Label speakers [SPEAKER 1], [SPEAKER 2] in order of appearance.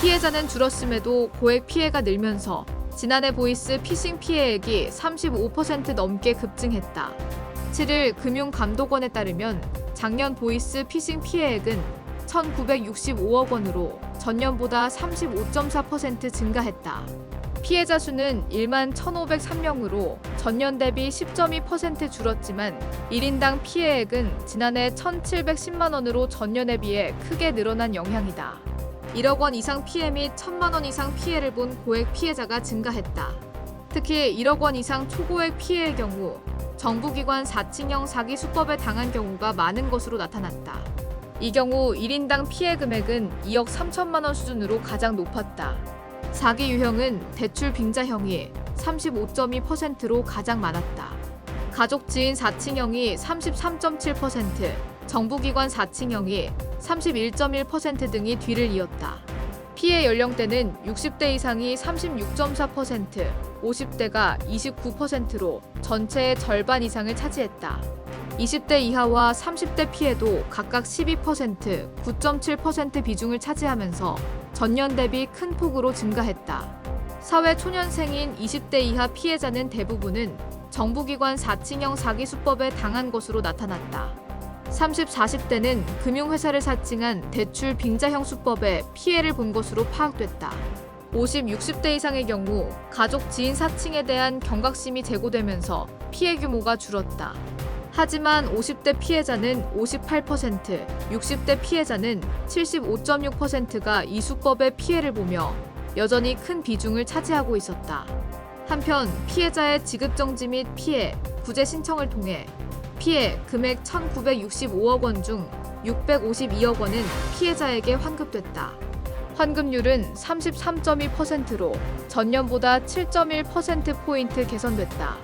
[SPEAKER 1] 피해자는 줄었음에도 고액 피해가 늘면서 지난해 보이스 피싱 피해액이 35% 넘게 급증했다. 7일 금융감독원에 따르면 작년 보이스 피싱 피해액은 1,965억 원으로 전년보다 35.4% 증가했다. 피해자 수는 1만 1,503명으로 전년 대비 10.2% 줄었지만 1인당 피해액은 지난해 1,710만 원으로 전년에 비해 크게 늘어난 영향이다. 1억 원 이상 피해 및 1천만 원 이상 피해를 본 고액 피해자가 증가했다. 특히 1억 원 이상 초고액 피해의 경우 정부기관 4층형 사기 수법에 당한 경우가 많은 것으로 나타났다. 이 경우 1인당 피해 금액은 2억 3천만 원 수준으로 가장 높았다. 사기 유형은 대출 빙자형이 35.2%로 가장 많았다. 가족 지인 4층형이 33.7%, 정부기관 4층형이 31.1% 등이 뒤를 이었다. 피해 연령대는 60대 이상이 36.4%, 50대가 29%로 전체의 절반 이상을 차지했다. 20대 이하와 30대 피해도 각각 12%, 9.7% 비중을 차지하면서 전년 대비 큰 폭으로 증가했다. 사회 초년생인 20대 이하 피해자는 대부분은 정부기관 4층형 사기 수법에 당한 것으로 나타났다. 30, 40대는 금융회사를 사칭한 대출 빙자형 수법에 피해를 본 것으로 파악됐다. 50, 60대 이상의 경우 가족 지인 사칭에 대한 경각심이 제고되면서 피해 규모가 줄었다. 하지만 50대 피해자는 58%, 60대 피해자는 75.6%가 이 수법의 피해를 보며 여전히 큰 비중을 차지하고 있었다. 한편 피해자의 지급정지 및 피해, 구제 신청을 통해 피해 금액 1,965억 원 중 652억 원은 피해자에게 환급됐다. 환급률은 33.2%로 전년보다 7.1%포인트 개선됐다.